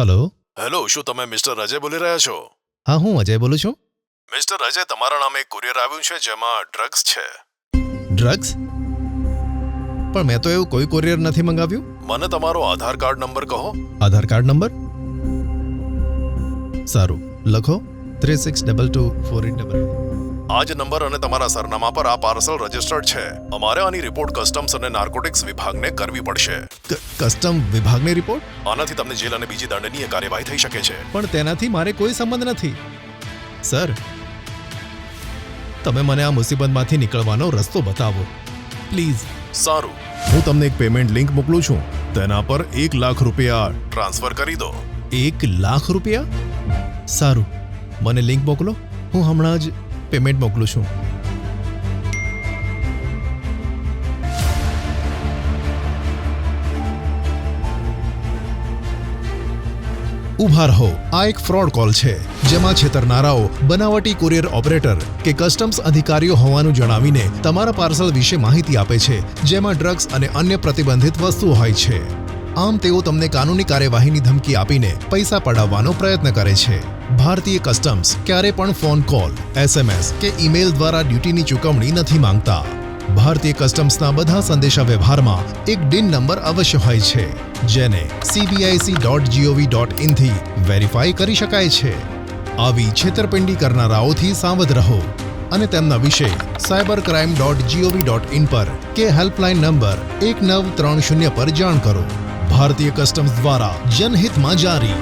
Hello? Hello શું તમે mister Ajay બોલી રહ્યા છો? હા હું અજય બોલું છું. મિસ્ટર અજય તમારા નામે એક કુરિયર આવ્યું છે જેમાં ડ્રગ્સ છે. ડ્રગ્સ? પણ મેં તો એવું કોઈ કોરિયર નથી મંગાવ્યું. મને તમારો આધાર કાર્ડ નંબર કહો. Aadhaar card number? સારું લખો. Three six double two four eight double આ જ નંબર અને તમારા સરનામા પર આ પાર્સલ રજિસ્ટર્ડ છે. અમારે આની રિપોર્ટ કસ્ટમ્સ અને નાર્કોટિક્સ વિભાગને કરવી પડશે. કસ્ટમ વિભાગની રિપોર્ટ? આનાથી તમને જેલ અને બીજી દંડનીય કાર્યવાહી થઈ શકે છે. પણ તેનાથી મારે કોઈ સંબંધ નથી. સર તમે મને આ મુસીબતમાંથી નીકળવાનો રસ્તો બતાવો. પ્લીઝ. સારું. હું તમને એક પેમેન્ટ લિંક મોકલું છું. તેના પર એક લાખ રૂપિયા. ટ્રાન્સફર કરી દો. એક લાખ રૂપિયા? સારું. મને લિંક મોકલો. હું હમણાં જ પેમેન્ટ મોકલું છું. ઊભા રહો આ એક ફ્રોડ કોલ છે, જેમાં છેતરનારાઓ, બનાવટી કુરિયર ઓપરેટર કે કસ્ટમ્સ અધિકારીઓ હોવાનું જણાવીને તમારા પાર્સલ વિશે માહિતી આપે છે, જેમાં ડ્રગ્સ અને અન્ય પ્રતિબંધિત વસ્તુઓ હોય છે. આમ તેઓ તમને કાનૂની કાર્યવાહીની ધમકી આપીને પૈસા પડાવવાનો પ્રયત્ન કરે છે. ભારતીય કસ્ટમ્સ ક્યારે પણ ફોન કોલ એસએમએસ કે ઈમેલ દ્વારા ડ્યુટીની ચૂકવણી નથી માંગતા. ભારતીય કસ્ટમ્સના બધા સંદેશા વ્યવહારમાં એક ડિન નંબર અવશ્ય હોય છે, જેને સીબીઆઈસી ડોટ જીઓવી ડોટ ઇનથી વેરીફાઈ કરી શકાય છે. આવી છેતરપિંડી કરનારાઓથી સાવધ રહો અને તેમના વિશે cyber crime dot gov dot in પર કે હેલ્પલાઇન નંબર એક નવ ત્રણ શૂન્ય પર જાણ કરો. ભારતીય કસ્ટમ્સ દ્વારા જનહિતમાં જારી.